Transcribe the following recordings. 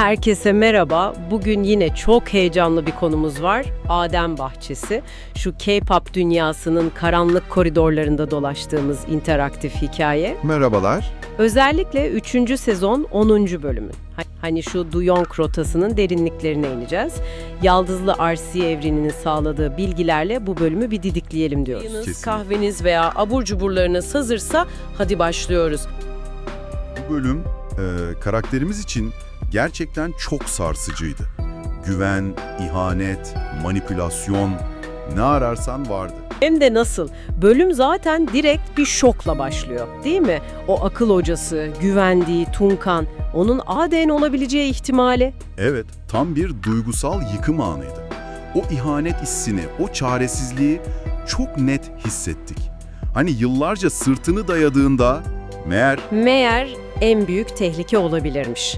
Herkese merhaba. Bugün yine çok heyecanlı bir konumuz var. Adem Bahçesi. Şu K-pop dünyasının karanlık koridorlarında dolaştığımız interaktif hikaye. Merhabalar. Özellikle 3. sezon 10. bölümü. Ha- Hani şu Duyong rotasının derinliklerine ineceğiz. Yaldızlı RC evreninin sağladığı bilgilerle bu bölümü bir didikleyelim diyoruz. Kesinlikle. Kahveniz veya abur cuburlarınız hazırsa hadi başlıyoruz. Bu bölüm e, karakterimiz için gerçekten çok sarsıcıydı. Güven, ihanet, manipülasyon ne ararsan vardı. Hem de nasıl? Bölüm zaten direkt bir şokla başlıyor. Değil mi? O akıl hocası, güvendiği Tunkan, onun ADN olabileceği ihtimali. Evet, tam bir duygusal yıkım anıydı. O ihanet hissini, o çaresizliği çok net hissettik. Hani yıllarca sırtını dayadığında meğer Meğer en büyük tehlike olabilirmiş.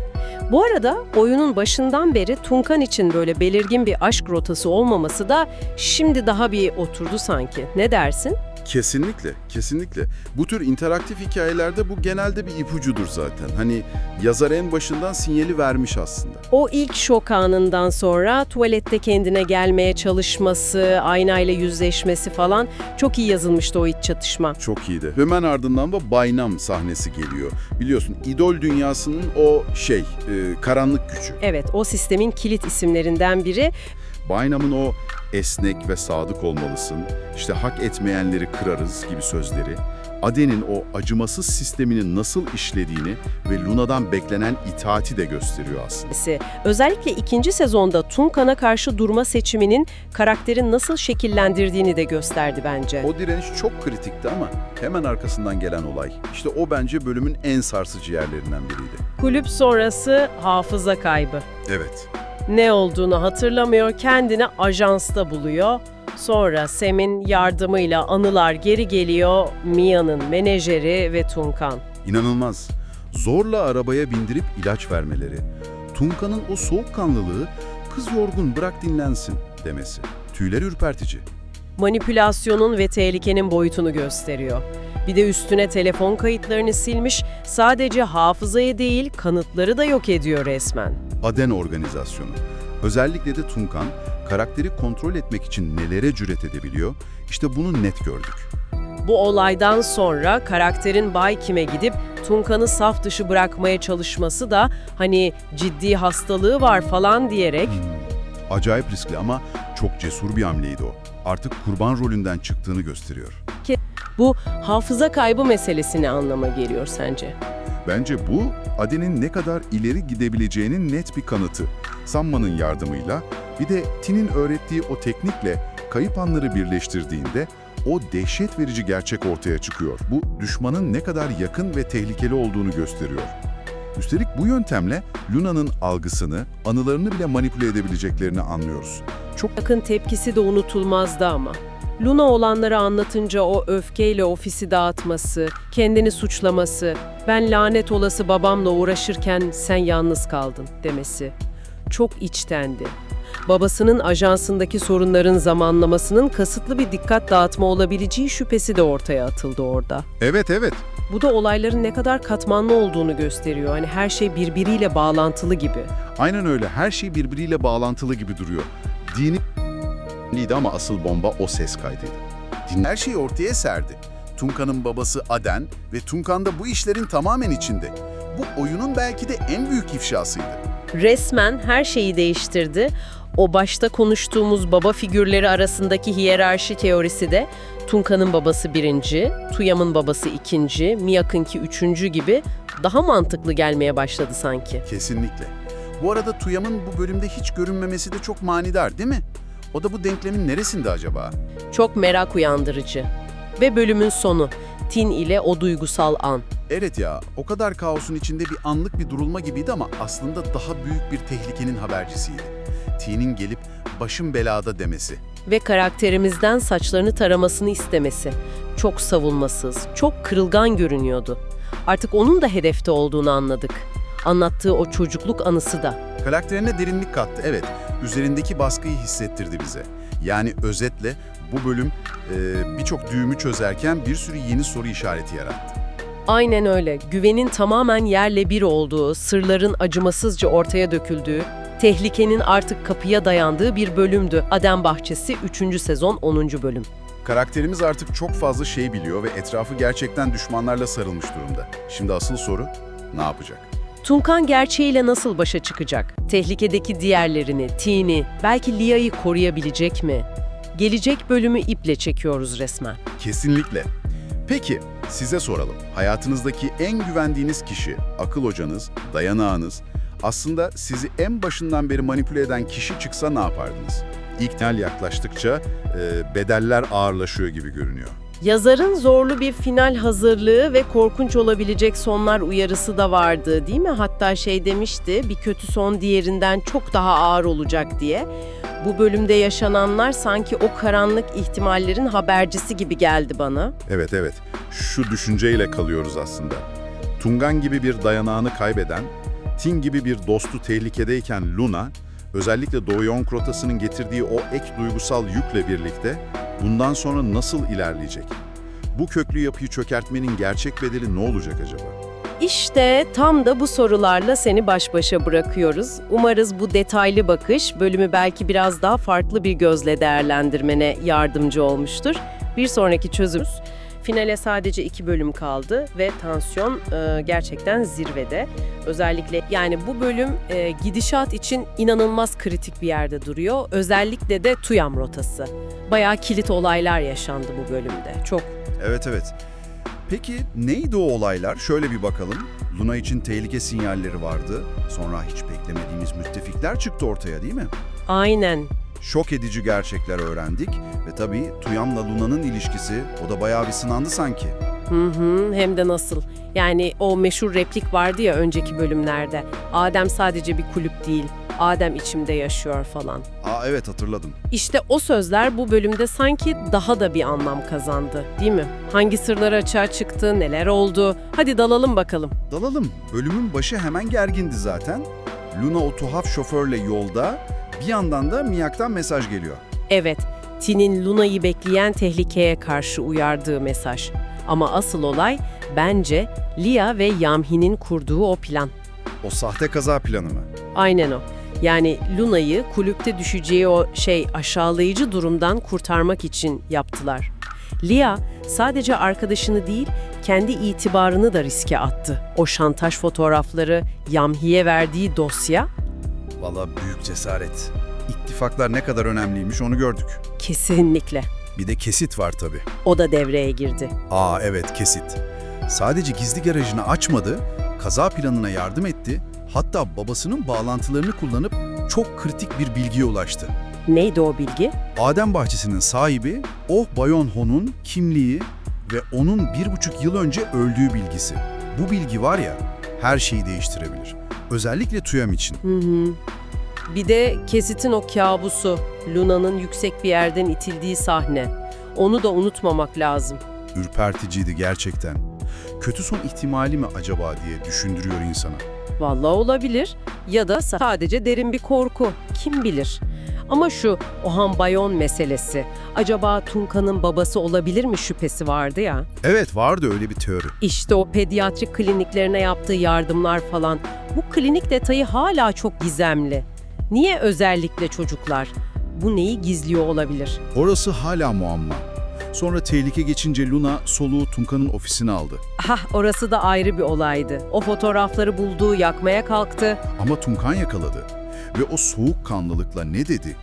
Bu arada oyunun başından beri Tunkan için böyle belirgin bir aşk rotası olmaması da şimdi daha bir oturdu sanki. Ne dersin? Kesinlikle, kesinlikle. Bu tür interaktif hikayelerde bu genelde bir ipucudur zaten. Hani yazar en başından sinyali vermiş aslında. O ilk şok anından sonra tuvalette kendine gelmeye çalışması, aynayla yüzleşmesi falan çok iyi yazılmıştı o iç çatışma. Çok iyiydi. Hemen ardından da Baynam sahnesi geliyor. Biliyorsun idol dünyasının o şey, e, karanlık gücü. Evet, o sistemin kilit isimlerinden biri. Baynam'ın o esnek ve sadık olmalısın, işte hak etmeyenleri kırarız gibi sözleri, Aden'in o acımasız sisteminin nasıl işlediğini ve Luna'dan beklenen itaati de gösteriyor aslında. Özellikle ikinci sezonda Tunkan'a karşı durma seçiminin karakterin nasıl şekillendirdiğini de gösterdi bence. O direniş çok kritikti ama hemen arkasından gelen olay. İşte o bence bölümün en sarsıcı yerlerinden biriydi. Kulüp sonrası hafıza kaybı. Evet. Ne olduğunu hatırlamıyor, kendini ajansta buluyor. Sonra Sem'in yardımıyla anılar geri geliyor, Mia'nın menajeri ve Tunkan. İnanılmaz. Zorla arabaya bindirip ilaç vermeleri. Tunka'nın o soğukkanlılığı, kız yorgun bırak dinlensin demesi. Tüyler ürpertici. Manipülasyonun ve tehlikenin boyutunu gösteriyor. Bir de üstüne telefon kayıtlarını silmiş, sadece hafızayı değil kanıtları da yok ediyor resmen. Aden organizasyonu. Özellikle de Tunkan, karakteri kontrol etmek için nelere cüret edebiliyor, işte bunu net gördük. Bu olaydan sonra karakterin Bay Kim'e gidip Tunkan'ı saf dışı bırakmaya çalışması da hani ciddi hastalığı var falan diyerek Acayip riskli ama çok cesur bir hamleydi o. Artık kurban rolünden çıktığını gösteriyor. bu hafıza kaybı meselesini anlama geliyor sence? Bence bu, Aden'in ne kadar ileri gidebileceğinin net bir kanıtı. Sanma'nın yardımıyla, bir de Tin'in öğrettiği o teknikle kayıp anları birleştirdiğinde o dehşet verici gerçek ortaya çıkıyor. Bu, düşmanın ne kadar yakın ve tehlikeli olduğunu gösteriyor. Üstelik bu yöntemle Luna'nın algısını, anılarını bile manipüle edebileceklerini anlıyoruz. Çok Yakın tepkisi de unutulmazdı ama. Luna olanları anlatınca o öfkeyle ofisi dağıtması, kendini suçlaması, ben lanet olası babamla uğraşırken sen yalnız kaldın demesi. Çok içtendi. Babasının ajansındaki sorunların zamanlamasının kasıtlı bir dikkat dağıtma olabileceği şüphesi de ortaya atıldı orada. Evet evet. Bu da olayların ne kadar katmanlı olduğunu gösteriyor. Hani her şey birbiriyle bağlantılı gibi. Aynen öyle. Her şey birbiriyle bağlantılı gibi duruyor. Dini liydi ama asıl bomba o ses kaydıydı. Din her şeyi ortaya serdi. Tunka'nın babası Aden ve Tunkan da bu işlerin tamamen içinde. Bu oyunun belki de en büyük ifşasıydı. resmen her şeyi değiştirdi. O başta konuştuğumuz baba figürleri arasındaki hiyerarşi teorisi de Tunka'nın babası birinci, Tuyam'ın babası ikinci, Miyak'ınki üçüncü gibi daha mantıklı gelmeye başladı sanki. Kesinlikle. Bu arada Tuyam'ın bu bölümde hiç görünmemesi de çok manidar değil mi? O da bu denklemin neresinde acaba? Çok merak uyandırıcı. Ve bölümün sonu. Tin ile o duygusal an. Evet ya, o kadar kaosun içinde bir anlık bir durulma gibiydi ama aslında daha büyük bir tehlikenin habercisiydi. T'nin gelip başım belada demesi. Ve karakterimizden saçlarını taramasını istemesi. Çok savunmasız, çok kırılgan görünüyordu. Artık onun da hedefte olduğunu anladık. Anlattığı o çocukluk anısı da. Karakterine derinlik kattı, evet. Üzerindeki baskıyı hissettirdi bize. Yani özetle bu bölüm e, birçok düğümü çözerken bir sürü yeni soru işareti yarattı. Aynen öyle. Güvenin tamamen yerle bir olduğu, sırların acımasızca ortaya döküldüğü, tehlikenin artık kapıya dayandığı bir bölümdü. Adem Bahçesi 3. sezon 10. bölüm. Karakterimiz artık çok fazla şey biliyor ve etrafı gerçekten düşmanlarla sarılmış durumda. Şimdi asıl soru ne yapacak? Tunkan gerçeğiyle nasıl başa çıkacak? Tehlikedeki diğerlerini, Tini, belki Lia'yı koruyabilecek mi? Gelecek bölümü iple çekiyoruz resmen. Kesinlikle. Peki size soralım. Hayatınızdaki en güvendiğiniz kişi, akıl hocanız, dayanağınız, aslında sizi en başından beri manipüle eden kişi çıksa ne yapardınız? İlk final yaklaştıkça e, bedeller ağırlaşıyor gibi görünüyor. Yazarın zorlu bir final hazırlığı ve korkunç olabilecek sonlar uyarısı da vardı değil mi? Hatta şey demişti, bir kötü son diğerinden çok daha ağır olacak diye. Bu bölümde yaşananlar sanki o karanlık ihtimallerin habercisi gibi geldi bana. Evet evet, şu düşünceyle kalıyoruz aslında. Tungan gibi bir dayanağını kaybeden, Tin gibi bir dostu tehlikedeyken Luna, özellikle Doyon Krotas'ının getirdiği o ek duygusal yükle birlikte bundan sonra nasıl ilerleyecek? Bu köklü yapıyı çökertmenin gerçek bedeli ne olacak acaba? İşte tam da bu sorularla seni baş başa bırakıyoruz. Umarız bu detaylı bakış bölümü belki biraz daha farklı bir gözle değerlendirmene yardımcı olmuştur. Bir sonraki çözümüz Finale sadece iki bölüm kaldı ve tansiyon e, gerçekten zirvede. Özellikle yani bu bölüm e, gidişat için inanılmaz kritik bir yerde duruyor. Özellikle de Tuyam rotası. Bayağı kilit olaylar yaşandı bu bölümde. Çok Evet evet. Peki neydi o olaylar? Şöyle bir bakalım. Luna için tehlike sinyalleri vardı. Sonra hiç beklemediğimiz müttefikler çıktı ortaya değil mi? aynen Şok edici gerçekler öğrendik ve tabii Tuyam'la Luna'nın ilişkisi o da bayağı bir sınandı sanki. Hı hı, hem de nasıl. Yani o meşhur replik vardı ya önceki bölümlerde. Adem sadece bir kulüp değil, Adem içimde yaşıyor falan. Aa evet hatırladım. İşte o sözler bu bölümde sanki daha da bir anlam kazandı, değil mi? Hangi sırlar açığa çıktı, neler oldu? Hadi dalalım bakalım. Dalalım. Bölümün başı hemen gergindi zaten. Luna o tuhaf şoförle yolda, bir yandan da Miyak'tan mesaj geliyor. Evet, Tin'in Luna'yı bekleyen tehlikeye karşı uyardığı mesaj. Ama asıl olay bence Lia ve Yamhi'nin kurduğu o plan. O sahte kaza planı mı? Aynen o. Yani Luna'yı kulüpte düşeceği o şey aşağılayıcı durumdan kurtarmak için yaptılar. Lia sadece arkadaşını değil, kendi itibarını da riske attı. O şantaj fotoğrafları, Yamhi'ye verdiği dosya Valla büyük cesaret. İttifaklar ne kadar önemliymiş onu gördük. kesinlikle. Bir de kesit var tabii. O da devreye girdi. Aa evet kesit. Sadece gizli garajını açmadı, kaza planına yardım etti. Hatta babasının bağlantılarını kullanıp çok kritik bir bilgiye ulaştı. Neydi o bilgi? Adem Bahçesi'nin sahibi Oh Bayon Ho'nun kimliği ve onun bir buçuk yıl önce öldüğü bilgisi. Bu bilgi var ya her şeyi değiştirebilir. Özellikle Tuyam için. Hı hı. Bir de Kesit'in o kabusu, Luna'nın yüksek bir yerden itildiği sahne. Onu da unutmamak lazım. Ürperticiydi gerçekten. Kötü son ihtimali mi acaba diye düşündürüyor insana. Vallahi olabilir ya da sadece derin bir korku. Kim bilir? Ama şu Ohan Bayon meselesi. Acaba Tunka'nın babası olabilir mi şüphesi vardı ya. Evet vardı öyle bir teori. İşte o pediatrik kliniklerine yaptığı yardımlar falan. Bu klinik detayı hala çok gizemli. Niye özellikle çocuklar? Bu neyi gizliyor olabilir? Orası hala muamma. Sonra tehlike geçince Luna soluğu Tunka'nın ofisine aldı. Hah orası da ayrı bir olaydı. O fotoğrafları bulduğu yakmaya kalktı. Ama Tunkan yakaladı. Ve o soğukkanlılıkla ne dedi?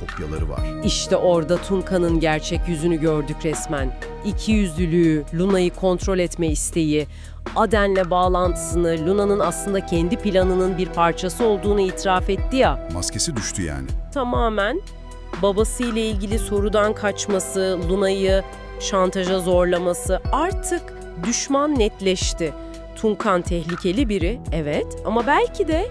Kopyaları var. İşte orada Tunka'nın gerçek yüzünü gördük resmen. İki yüzlülüğü, Luna'yı kontrol etme isteği, Aden'le bağlantısını, Luna'nın aslında kendi planının bir parçası olduğunu itiraf etti ya. Maskesi düştü yani. Tamamen babasıyla ilgili sorudan kaçması, Luna'yı şantaja zorlaması artık düşman netleşti. Tunkan tehlikeli biri, evet ama belki de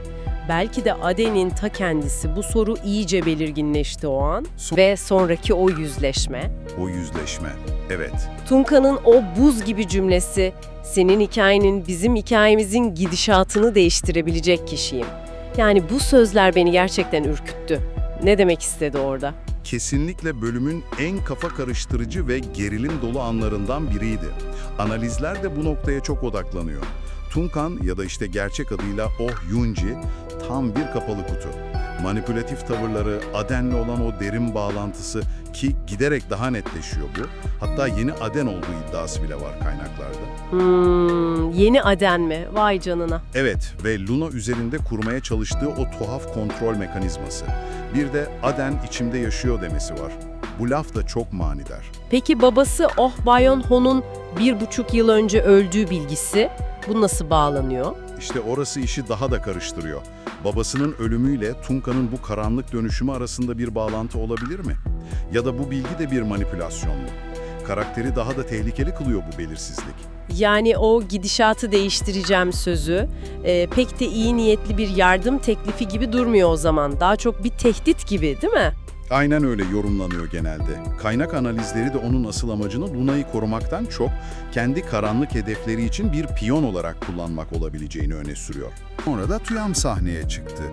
belki de Aden'in ta kendisi bu soru iyice belirginleşti o an So- ve sonraki o yüzleşme. O yüzleşme. Evet. Tunka'nın o buz gibi cümlesi senin hikayenin bizim hikayemizin gidişatını değiştirebilecek kişiyim. Yani bu sözler beni gerçekten ürküttü. Ne demek istedi orada? kesinlikle bölümün en kafa karıştırıcı ve gerilim dolu anlarından biriydi. Analizler de bu noktaya çok odaklanıyor. Tunkan ya da işte gerçek adıyla Oh Yunji tam bir kapalı kutu. Manipülatif tavırları, Aden'le olan o derin bağlantısı ki giderek daha netleşiyor bu. Hatta yeni Aden olduğu iddiası bile var kaynaklarda. Hmm, yeni Aden mi? Vay canına. Evet ve Luna üzerinde kurmaya çalıştığı o tuhaf kontrol mekanizması. Bir de Aden içimde yaşıyor demesi var. Bu laf da çok manidar. Peki babası Oh Bayon Ho'nun bir buçuk yıl önce öldüğü bilgisi bu nasıl bağlanıyor? İşte orası işi daha da karıştırıyor. Babasının ölümüyle Tunka'nın bu karanlık dönüşümü arasında bir bağlantı olabilir mi? Ya da bu bilgi de bir manipülasyon mu? Karakteri daha da tehlikeli kılıyor bu belirsizlik. Yani o gidişatı değiştireceğim sözü e, pek de iyi niyetli bir yardım teklifi gibi durmuyor o zaman. Daha çok bir tehdit gibi değil mi? Aynen öyle yorumlanıyor genelde. Kaynak analizleri de onun asıl amacını Luna'yı korumaktan çok kendi karanlık hedefleri için bir piyon olarak kullanmak olabileceğini öne sürüyor. Sonra da Tuyam sahneye çıktı.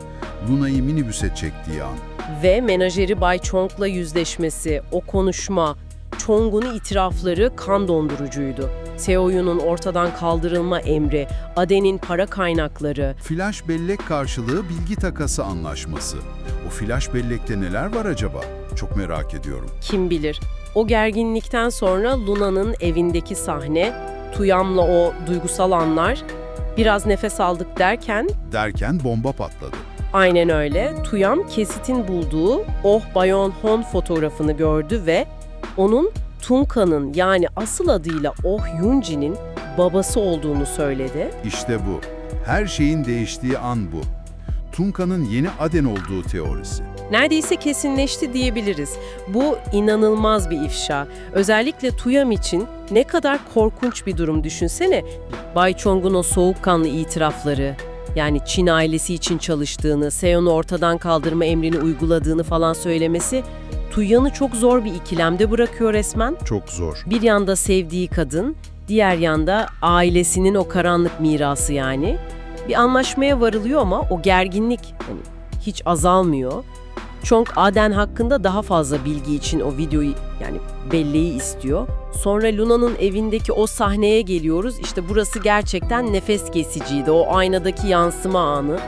Luna'yı minibüse çektiği an. Ve menajeri Bay Chong'la yüzleşmesi, o konuşma, Chong'un itirafları kan dondurucuydu. Seoyu'nun ortadan kaldırılma emri, Aden'in para kaynakları, Flash bellek karşılığı bilgi takası anlaşması. O flash bellekte neler var acaba? Çok merak ediyorum. kim bilir. O gerginlikten sonra Luna'nın evindeki sahne, Tuyam'la o duygusal anlar, biraz nefes aldık derken Derken bomba patladı. Aynen öyle. Tuyam kesitin bulduğu Oh Bayon Hon fotoğrafını gördü ve onun Tunka'nın yani asıl adıyla Oh Yunji'nin babası olduğunu söyledi. İşte bu. Her şeyin değiştiği an bu. Tunka'nın yeni Aden olduğu teorisi. Neredeyse kesinleşti diyebiliriz. Bu inanılmaz bir ifşa. Özellikle Tuyam için ne kadar korkunç bir durum düşünsene. Bay Chong'un o soğukkanlı itirafları, yani Çin ailesi için çalıştığını, Seon'u ortadan kaldırma emrini uyguladığını falan söylemesi Tuyan'ı çok zor bir ikilemde bırakıyor resmen. Çok zor. Bir yanda sevdiği kadın, diğer yanda ailesinin o karanlık mirası yani. Bir anlaşmaya varılıyor ama o gerginlik hani hiç azalmıyor. Chong Aden hakkında daha fazla bilgi için o videoyu yani belleği istiyor. Sonra Luna'nın evindeki o sahneye geliyoruz. İşte burası gerçekten nefes kesiciydi. O aynadaki yansıma anı.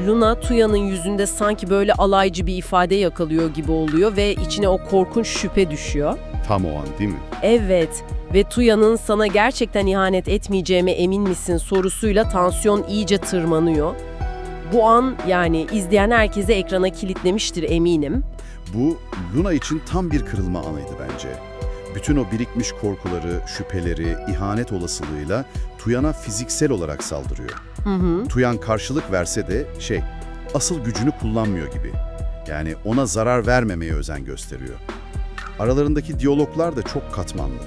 Luna Tuya'nın yüzünde sanki böyle alaycı bir ifade yakalıyor gibi oluyor ve içine o korkunç şüphe düşüyor. Tam o an değil mi? Evet ve Tuya'nın sana gerçekten ihanet etmeyeceğime emin misin sorusuyla tansiyon iyice tırmanıyor. Bu an yani izleyen herkese ekrana kilitlemiştir eminim. Bu Luna için tam bir kırılma anıydı bence. Bütün o birikmiş korkuları, şüpheleri, ihanet olasılığıyla Tuyan'a fiziksel olarak saldırıyor. Hı hı. Tuyan karşılık verse de şey, asıl gücünü kullanmıyor gibi. Yani ona zarar vermemeye özen gösteriyor. Aralarındaki diyaloglar da çok katmanlı.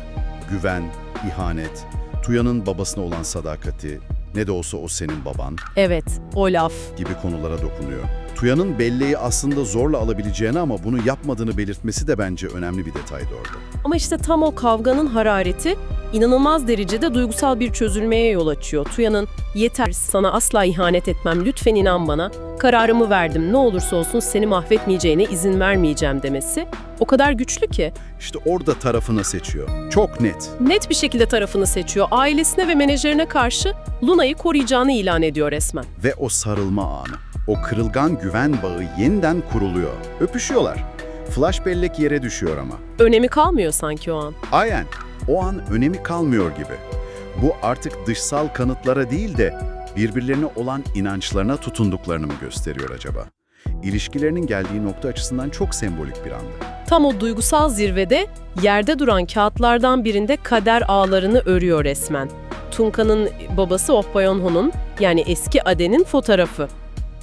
Güven, ihanet, Tuyan'ın babasına olan sadakati, ne de olsa o senin baban Evet, o laf. gibi konulara dokunuyor. Tuya'nın belleği aslında zorla alabileceğini ama bunu yapmadığını belirtmesi de bence önemli bir detaydı orada. Ama işte tam o kavganın harareti inanılmaz derecede duygusal bir çözülmeye yol açıyor. Tuya'nın yeter sana asla ihanet etmem lütfen inan bana. Kararımı verdim ne olursa olsun seni mahvetmeyeceğine izin vermeyeceğim demesi o kadar güçlü ki. İşte orada tarafını seçiyor. Çok net. net bir şekilde tarafını seçiyor. Ailesine ve menajerine karşı Luna'yı koruyacağını ilan ediyor resmen. Ve o sarılma anı. O kırılgan güven bağı yeniden kuruluyor. Öpüşüyorlar. Flash bellek yere düşüyor ama. Önemi kalmıyor sanki o an. Aynen. O an önemi kalmıyor gibi. Bu artık dışsal kanıtlara değil de birbirlerine olan inançlarına tutunduklarını mı gösteriyor acaba? İlişkilerinin geldiği nokta açısından çok sembolik bir andı. Tam o duygusal zirvede yerde duran kağıtlardan birinde kader ağlarını örüyor resmen. Tunka'nın babası Oh Bayon-ho'nun yani eski Aden'in fotoğrafı.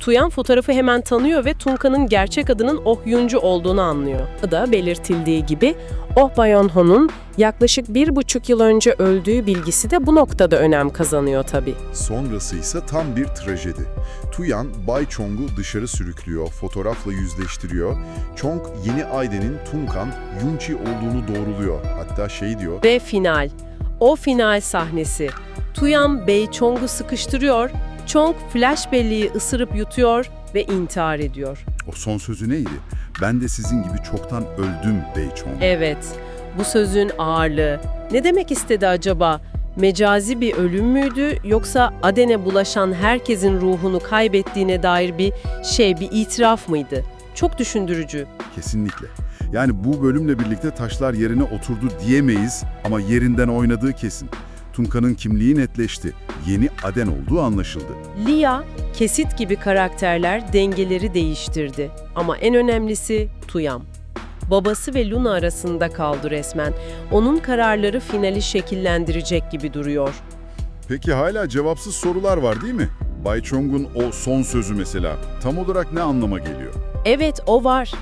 Tuyan fotoğrafı hemen tanıyor ve Tunka'nın gerçek adının Oh Yuncu olduğunu anlıyor. Da belirtildiği gibi Oh Bayon-ho'nun yaklaşık bir buçuk yıl önce öldüğü bilgisi de bu noktada önem kazanıyor tabii. Sonrası ise tam bir trajedi. Tuyan, Bay Chong'u dışarı sürüklüyor, fotoğrafla yüzleştiriyor. Chong, yeni Ayden'in Tunkan, Yunchi olduğunu doğruluyor. Hatta şey diyor, Ve final. O final sahnesi. Tuyam Bey Chong'u sıkıştırıyor, Chong flash belleği ısırıp yutuyor ve intihar ediyor. O son sözü neydi? Ben de sizin gibi çoktan öldüm Bey Chong. Evet, bu sözün ağırlığı. Ne demek istedi acaba? Mecazi bir ölüm müydü yoksa Aden'e bulaşan herkesin ruhunu kaybettiğine dair bir şey, bir itiraf mıydı? Çok düşündürücü. Kesinlikle. Yani bu bölümle birlikte taşlar yerine oturdu diyemeyiz ama yerinden oynadığı kesin. Tunka'nın kimliği netleşti. Yeni Aden olduğu anlaşıldı. Lia, Kesit gibi karakterler dengeleri değiştirdi. Ama en önemlisi Tuyam. Babası ve Luna arasında kaldı resmen. Onun kararları finali şekillendirecek gibi duruyor. Peki hala cevapsız sorular var değil mi? Bay Chong'un o son sözü mesela tam olarak ne anlama geliyor? Evet, o var.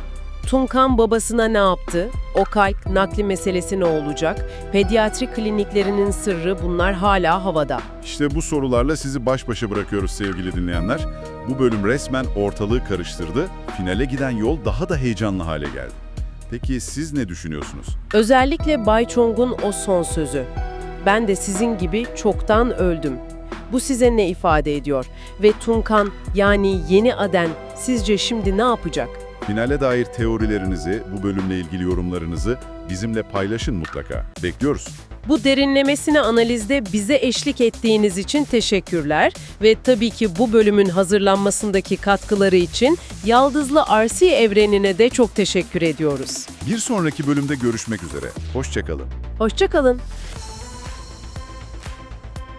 Tunkan babasına ne yaptı? O kalp nakli meselesi ne olacak? Pediatri kliniklerinin sırrı bunlar hala havada. İşte bu sorularla sizi baş başa bırakıyoruz sevgili dinleyenler. Bu bölüm resmen ortalığı karıştırdı. Finale giden yol daha da heyecanlı hale geldi. Peki siz ne düşünüyorsunuz? Özellikle Bay Chong'un o son sözü. Ben de sizin gibi çoktan öldüm. Bu size ne ifade ediyor? Ve Tunkan yani yeni Aden sizce şimdi ne yapacak? Finale dair teorilerinizi, bu bölümle ilgili yorumlarınızı bizimle paylaşın mutlaka. Bekliyoruz. Bu derinlemesine analizde bize eşlik ettiğiniz için teşekkürler ve tabii ki bu bölümün hazırlanmasındaki katkıları için Yaldızlı RC evrenine de çok teşekkür ediyoruz. Bir sonraki bölümde görüşmek üzere. Hoşçakalın. Hoşçakalın.